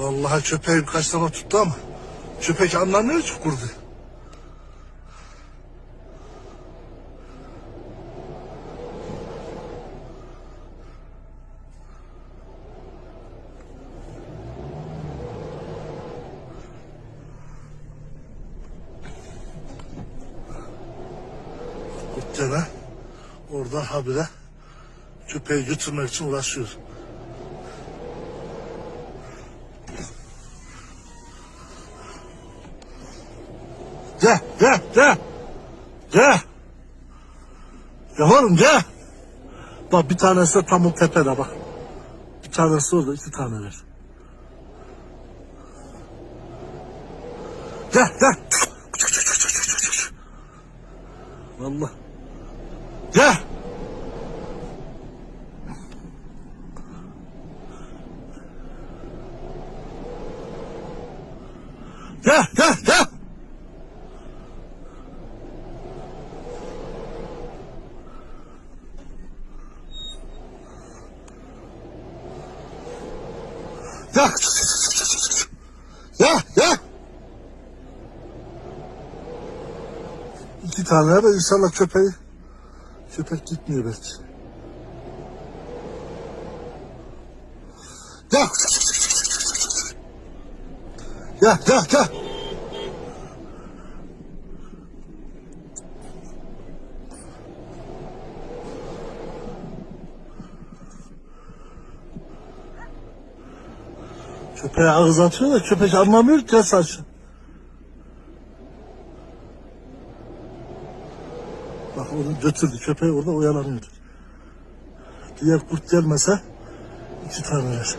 Vallahi köpeği birkaç defa tuttu ama köpek anlamıyor ki kurdu. Kurt gene orada habire köpeği götürmek için uğraşıyor. Gel, gel. Gel. Gel oğlum gel. Bak bir tanesi de tam o tepede bak. Bir tanesi orada iki tane ver. Gel, gel. Vallahi. Gel. Gel, gel, Gel. Gel, gel. İki tane de inşallah köpeği. Köpek gitmiyor belki. Gel. Gel, gel, gel. Köpeğe ağız atıyor da köpek anlamıyor ki saç. Bak onu götürdü köpeği orada oyalanıyordu. Diğer kurt gelmese iki tane ver.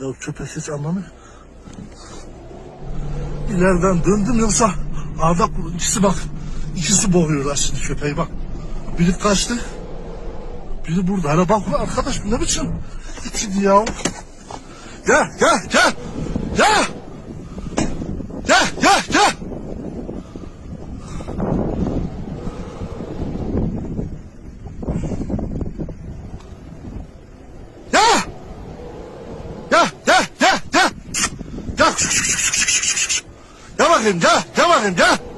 Ya köpek hiç anlamıyor. İleriden döndüm yoksa kuru- ikisi bak. ikisi boğuyorlar şimdi köpeği bak. Biri kaçtı. Biri burada. Hala bak arkadaş bu ne biçim? İkiydi ya. Gel gel. Gel. Gel gel gel. Gel. Gel gel gel gel. Gel. Gel bakayım bakayım gel.